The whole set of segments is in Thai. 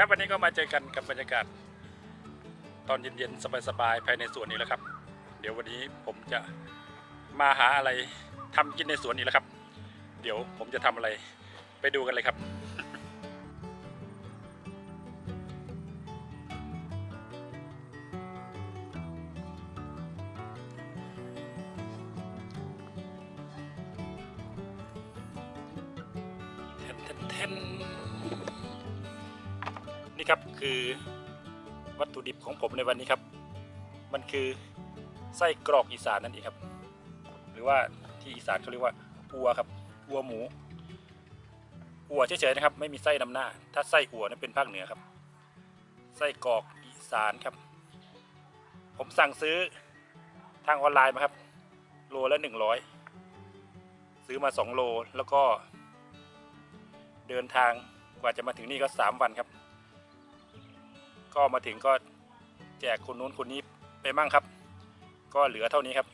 ครับวันนี้ก็มาเจอกันกับบรรยากาศ ตอนเย็นๆสบายๆภายในสวนนี้แหละครับ เดี๋ยววันนี้ผมจะมาหาอะไรทำกินในสวนนี้แหละครับ เดี๋ยวผมจะทำอะไรไปดูกันเลยครับแทนแทน ครับคือวัตถุดิบของผมในวันนี้ครับ มันคือไส้กรอกอีสานนั่นเองครับ หรือว่าที่อีสานเขาเรียกว่าอัวครับอัวหมูอัวเฉยๆนะครับ ไม่มีไส้นำหน้า ถ้าไส้อัวนั้นเป็นภาคเหนือครับ ไส้กรอกอีสานครับ ผมสั่งซื้อทางออนไลน์มาครับ โลละหนึ่งร้อยซื้อมาสองโลแล้วก็ เดินทางกว่าจะมาถึงนี่ก็3วันครับ ก็มาถึงก็แจกคนนู้นคนนี้ไปมั่งครับ ก็เหลือเท่านี้ครับ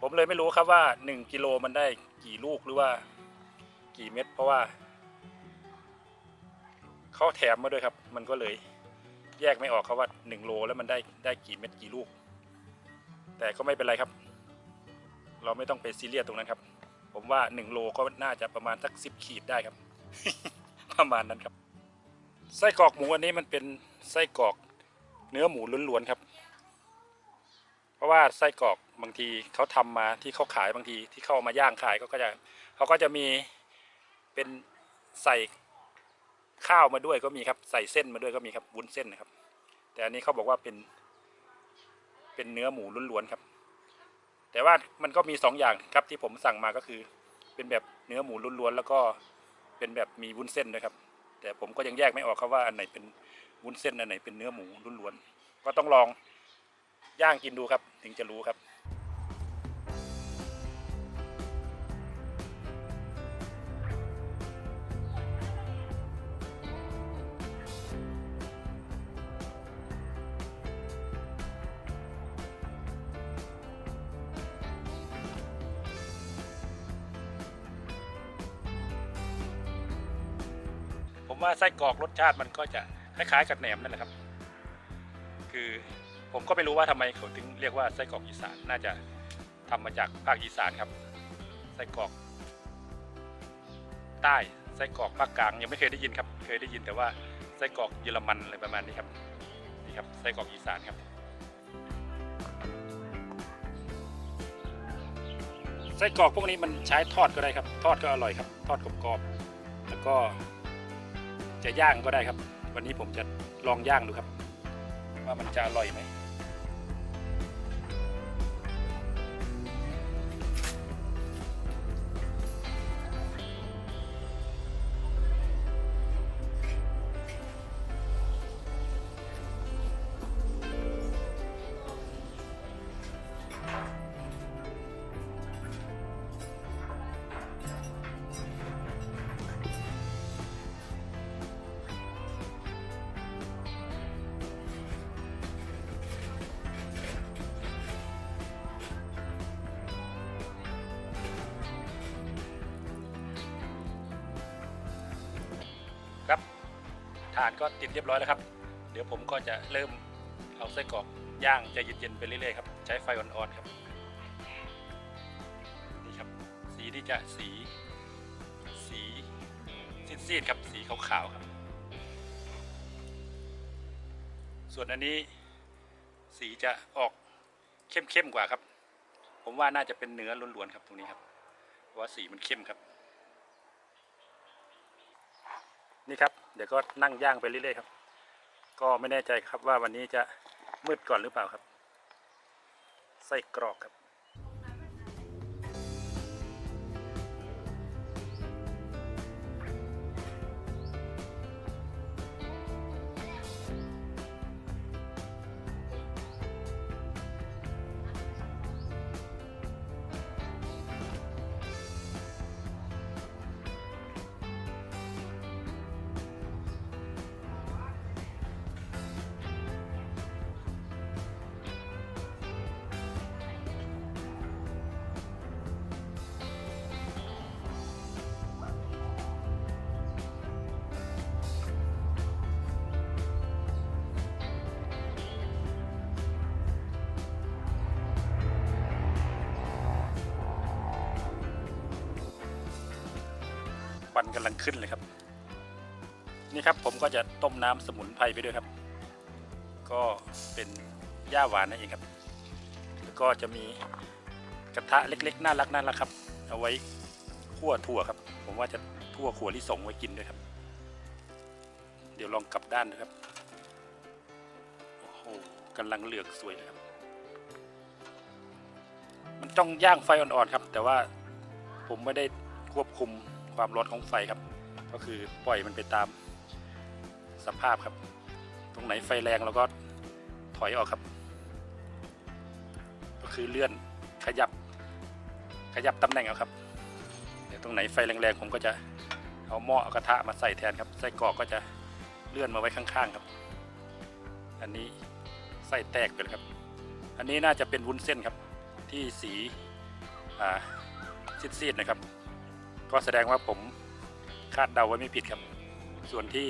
ผมเลยไม่รู้ครับว่า 1กิโลมันได้กี่ลูกหรือว่า กี่เม็ดเพราะว่าเขาแถมมาด้วยครับ มันก็เลยแยกไม่ออกครับว่า 1 โลแล้วมันได้ได้กี่เม็ดกี่ลูก แต่ก็ไม่เป็นไรครับ เราไม่ต้องไปซีเรียสตรงนั้นครับ ผมว่า 1 โลก็น่าจะประมาณสัก10ขีดได้ครับ ประมาณนั้นครับ ไส้กรอกหมูอันนี้มันเป็นไส้กรอกเนื้อหมูล้วนๆครับ เพราะว่าไส้กรอกบางทีเขาทำมาที่เขาขายบางทีที่เข้ามาย่างขายก็ก็จะเขาก็จะมีเป็นใส่ข้าวมาด้วยก็มีครับ ใส่เส้นมาด้วยก็มีครับวุ้นเส้นนะครับ แต่อันนี้เขาบอกว่าเป็น เป็นเนื้อหมูล้วนๆครับ แต่ว่ามันก็มีสองอย่างครับที่ผมสั่งมาก็คือ เป็นแบบเนื้อหมูล้วนๆแล้วก็เป็นแบบมีวุ้นเส้นด้วยครับ แต่ผมก็ยังแยกไม่ออกครับว่าอันไหนเป็นวุ้นเส้นอันไหนเป็นเนื้อหมูล้วนๆก็ต้องลองย่างกินดูครับ ถึงจะรู้ครับ ว่าไส้กรอกรสชาติมันก็จะคล้ายๆกับแหนมนั่นแหละครับ คือผมก็ไม่รู้ว่าทำไมเขาถึงเรียกว่าไส้กรอกอีสานน่าจะทำมาจากภาคอีสานครับ ไส้กรอก ใต้ไส้กรอกภาคกลางยังไม่เคยได้ยินครับ เคยได้ยินแต่ว่าไส้กรอกเยอรมันอะไรประมาณนี้ครับนี่ครับไส้กรอกอีสานครับไส้กรอกพวกนี้มันใช้ทอดก็ได้ครับ ทอดก็อร่อยครับ ทอดกรอบๆแล้วก็ จะย่างก็ได้ครับ วันนี้ผมจะลองย่างดูครับ ว่ามันจะอร่อยไหมานก็ติดเรียบร้อยแล้วครับ เดี๋ยวผมก็จะเริ่มเอาไส้กรอกย่างจะเย็นๆไปเรื่อยๆครับ ใช้ไฟอ่อนๆครับ นี่ครับ สีที่จะสี สีซีดๆครับ สีขาวๆครับ ส่วนอันนี้สีจะออกเข้มๆกว่าครับ ผมว่าน่าจะเป็นเนื้อล้วนๆครับตรงนี้ครับ เพราะว่าสีมันเข้มครับ นี่ครับ เดี๋ยวก็นั่งย่างไปเรื่อยๆครับ ก็ไม่แน่ใจครับว่าวันนี้จะมืดก่อนหรือเปล่าครับ ไส้กรอกครับ วันกำลังขึ้นเลยครับ นี่ครับผมก็จะต้มน้ำสมุนไพรไปด้วยครับ ก็เป็นหญ้าหวานนั่นเองครับแล้วก็จะมีกระทะเล็กๆน่ารักน่ารักครับ เอาไว้คั่วถั่วครับ ผมว่าจะทั่วขัวลิสงไว้กินด้วยครับ เดี๋ยวลองกลับด้านนะครับโอ้โหกำลังเหลือกสวยเลยครับ มันต้องย่างไฟอ่อนๆครับ แต่ว่าผมไม่ได้ควบคุม ความร้อนของไฟครับ ก็คือปล่อยมันไปตามสภาพครับ ตรงไหนไฟแรงเราก็ถอยออกครับ ก็คือเลื่อนขยับ ขยับตำแหน่งเอาครับเดี๋ยวตรงไหนไฟแรงๆผมก็จะเอาหม้อเอากระทะมาใส่แทนครับไส้กรอกก็จะเลื่อนมาไว้ข้างๆครับ อันนี้ไส้แตกไปเลยครับ อันนี้น่าจะเป็นวุ้นเส้นครับที่สีอ่าซีดๆนะครับ ก็แสดงว่าผมคาดเดาไว้ไม่ผิดครับ ส่วนที่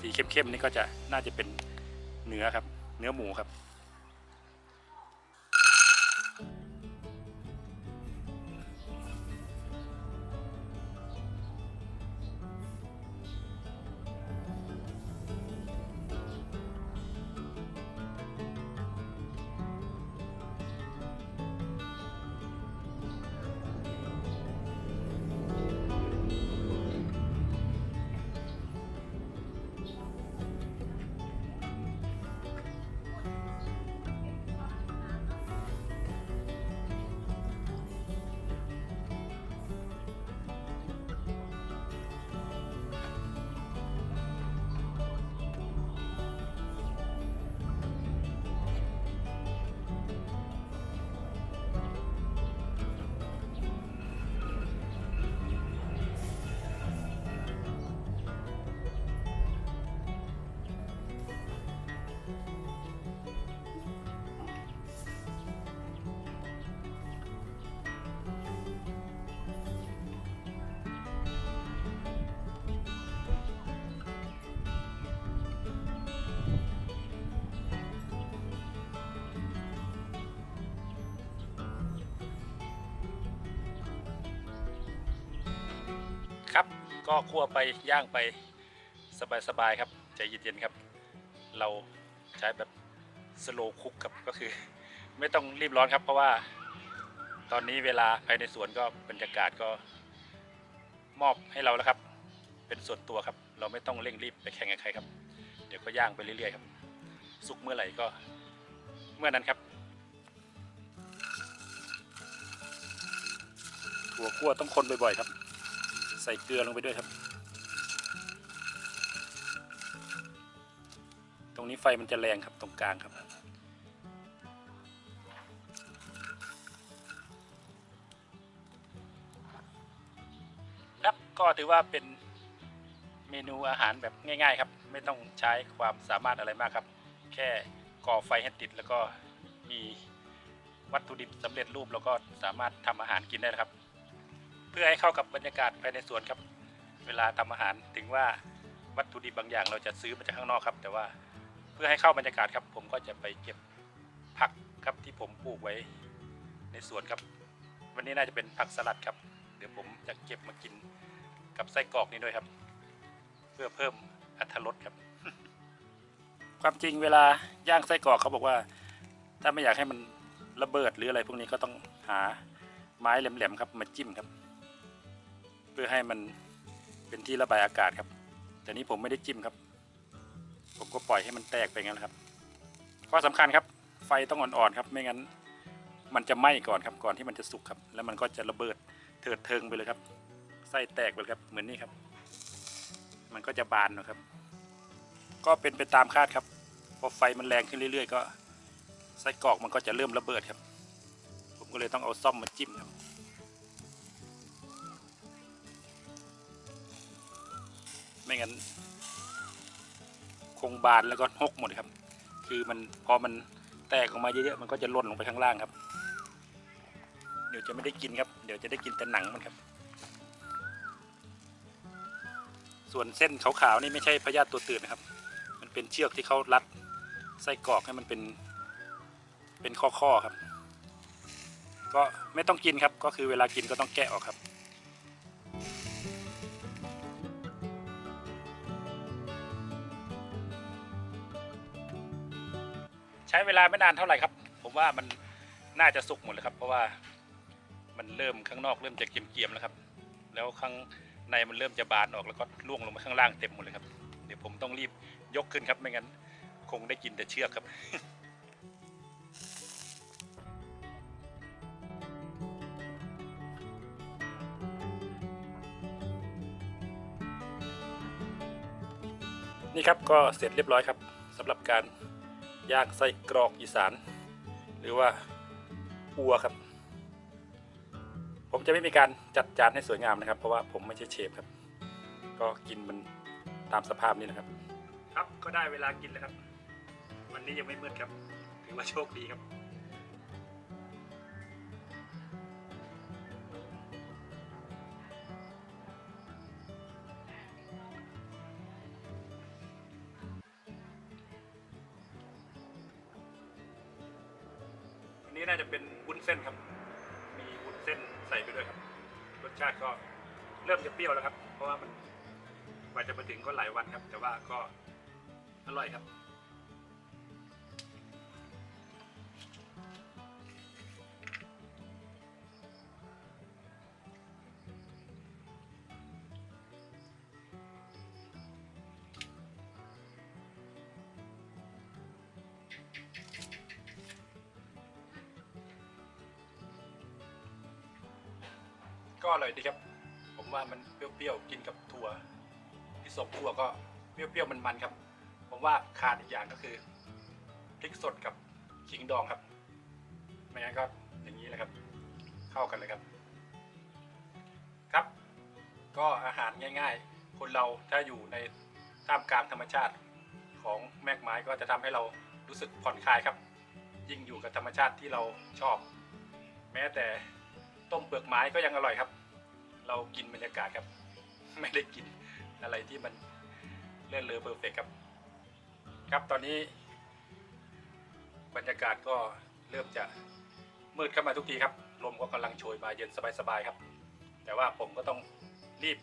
สีเข้มๆนี่ก็จะน่าจะเป็นเนื้อครับ เนื้อหมูครับ ก็คั่วไปย่างไปสบายๆครับใจเย็นๆครับ เราใช้แบบสโลคุกครับก็คือ ไม่ต้องรีบร้อนครับ เพราะว่าตอนนี้เวลาภายในสวนก็บรรยากาศก็มอบให้เราแล้วครับ เป็นส่วนตัวครับ เราไม่ต้องเร่งรีบไปแข่งกับใครครับ เดี๋ยวก็ย่างไปเรื่อยๆครับ สุกเมื่อไหร่ก็เมื่อนั้นครับถั่วคั่วต้องคนบ่อยๆครับ ใส่เกลือลงไปด้วยครับ ตรงนี้ไฟมันจะแรงครับตรงกลางครับ ครับก็ถือว่าเป็นเมนูอาหารแบบง่ายๆครับ ไม่ต้องใช้ความสามารถอะไรมากครับ แค่ก่อไฟให้ติดแล้วก็มีวัตถุดิบสำเร็จรูปแล้วก็สามารถทำอาหารกินได้ครับ เพื่อให้เข้ากับบรรยากาศภายในสวนครับ เวลาทำอาหารถึงว่าวัตถุดิบบางอย่างเราจะซื้อมาจากข้างนอกครับ แต่ว่าเพื่อให้เข้าบรรยากาศครับ ผมก็จะไปเก็บผักครับที่ผมปลูกไว้ในสวนครับ วันนี้น่าจะเป็นผักสลัดครับ เดี๋ยวผมจะเก็บมากินกับไส้กรอกนี้ด้วยครับ เพื่อเพิ่มอรรถรสครับ ความจริงเวลาย่างไส้กรอกเขาบอกว่า ถ้าไม่อยากให้มันระเบิดหรืออะไรพวกนี้ก็ต้องหาไม้แหลมๆครับมาจิ้มครับ เพื่อให้มันเป็นที่ระบายอากาศครับ แต่นี้ผมไม่ได้จิ้มครับ ผมก็ปล่อยให้มันแตกไปงั้นครับข้อสำคัญครับ ไฟต้องอ่อนๆครับ ไม่งั้น มันจะไหม้ก่อนครับก่อนที่มันจะสุกครับ แล้วมันก็จะระเบิดเถิดเทิงไปเลยครับไส้แตกไปเลยครับเหมือนนี่ครับ มันก็จะบานนะครับ ก็เป็นไปตามคาดครับพอไฟมันแรงขึ้นเรื่อย ๆ ก็ไส้กรอกมันก็จะเริ่มระเบิดครับ ผมก็เลยต้องเอาซ่อมมาจิ้มครับ ไม่งั้นคงบานแล้วก็หกหมดครับ คือมันพอมันแตกออกมาเยอะๆมันก็จะล่นลงไปข้างล่างครับ เดี๋ยวจะไม่ได้กินครับ เดี๋ยวจะได้กินแต่หนังมันครับ ส่วนเส้นขาวๆนี่ไม่ใช่พยาธิตัวตืดนะครับ มันเป็นเชือกที่เขารัดไส้กรอกให้มันเป็นเป็นข้อๆครับ ก็ไม่ต้องกินครับ ก็คือเวลากินก็ต้องแกะออกครับ ใช้เวลาไม่นานเท่าไหร่ครับ ผมว่ามันน่าจะสุกหมดแล้วครับ เพราะว่ามันเริ่มข้างนอกเริ่มจะเกรียมๆแล้วครับ แล้วข้างในมันเริ่มจะบานออกแล้วก็ร่วงลงมาข้างล่างเต็มหมดเลยครับ เดี๋ยวผมต้องรีบยกขึ้นครับไม่งั้นคงได้กินแต่เชือกครับนี่ครับก็เสร็จเรียบร้อยครับสำหรับการ ย่างไส้กรอกอีสาน หรือว่าอัวครับ ผมจะไม่มีการจัดจานให้สวยงามนะครับ เพราะว่าผมไม่ใช่เชฟครับ ก็กินมันตามสภาพนี่นะครับ ครับก็ได้เวลากินแล้วครับ วันนี้ยังไม่มืดครับ ถือว่าโชคดีครับ รับเพราะว่ามันกว่าจะมาถึงก็หลายวันครับ แต่ว่าก็อร่อยครับก็อร่อยดีครับ ว่ามันเปรี้ยวๆกินกับถั่วที่สมถั่วก็เปรี้ยวๆมันๆครับ ผมว่าขาดอีกอย่างก็คือพริกสดกับขิงดองครับไม่งั้นก็อย่างนี้แหละครับ เข้ากันเลยครับ ครับ ก็อาหารง่ายๆ คนเราถ้าอยู่ในท่ามกลางธรรมชาติของแมกไม้ก็จะทำให้เรารู้สึกผ่อนคลายครับ ยิ่งอยู่กับธรรมชาติที่เราชอบ แม้แต่ต้มเปลือกไม้ก็ยังอร่อยครับ เรากินบรรยากาศครับ ไม่ได้กินอะไรที่มันเลื่อนเลอเพอร์เฟกครับ ครับตอนนี้ บรรยากาศก็เริ่มจะมืดเข้ามาทุกทีครับลมก็กำลังโชยมาเย็นสบายๆครับ แต่ว่าผมก็ต้องรีบ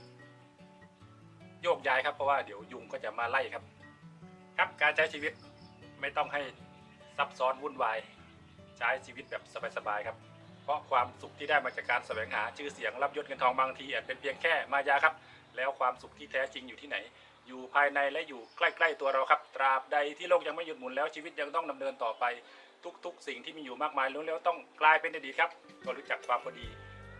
โยกย้ายครับเพราะว่าเดี๋ยวยุงก็จะมาไล่ครับ ครับการใช้ชีวิตไม่ต้องให้ซับซ้อนวุ่นวาย ใช้ชีวิตแบบสบายๆครับ ราะความสุขที่ได้มาจากการแสวงหาชื่อเสียงรับยศเงินทองบางทีอาจเป็นเพียงแค่มายาครับ แล้วความสุขที่แท้จริงอยู่ที่ไหน อยู่ภายในและอยู่ใกล้ๆตัวเราครับตราบใดที่โลกยังไม่หยุดหมุนแล้วชีวิตยังต้องดำเนินต่อไปทุกๆ สิ่งที่มีอยู่มากมายล้วนแล้วต้องกลายเป็นอดีตครับก็รู้จักความพอดี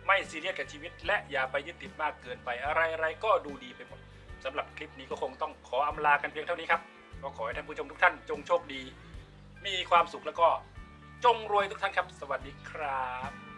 ไม่ซีเรียสกับชีวิต และอย่าไปยึดติดมากเกินไปอะไรๆก็ดูดีไปหมดสำหรับคลิปนี้ก็คงต้องขออำลากันเพียงเท่านี้ครับก็ขอให้ท่านผู้ชมทุกท่านจงโชคดี มีความสุขแล้วก็ จงรวยทุกท่านครับ สวัสดีครับ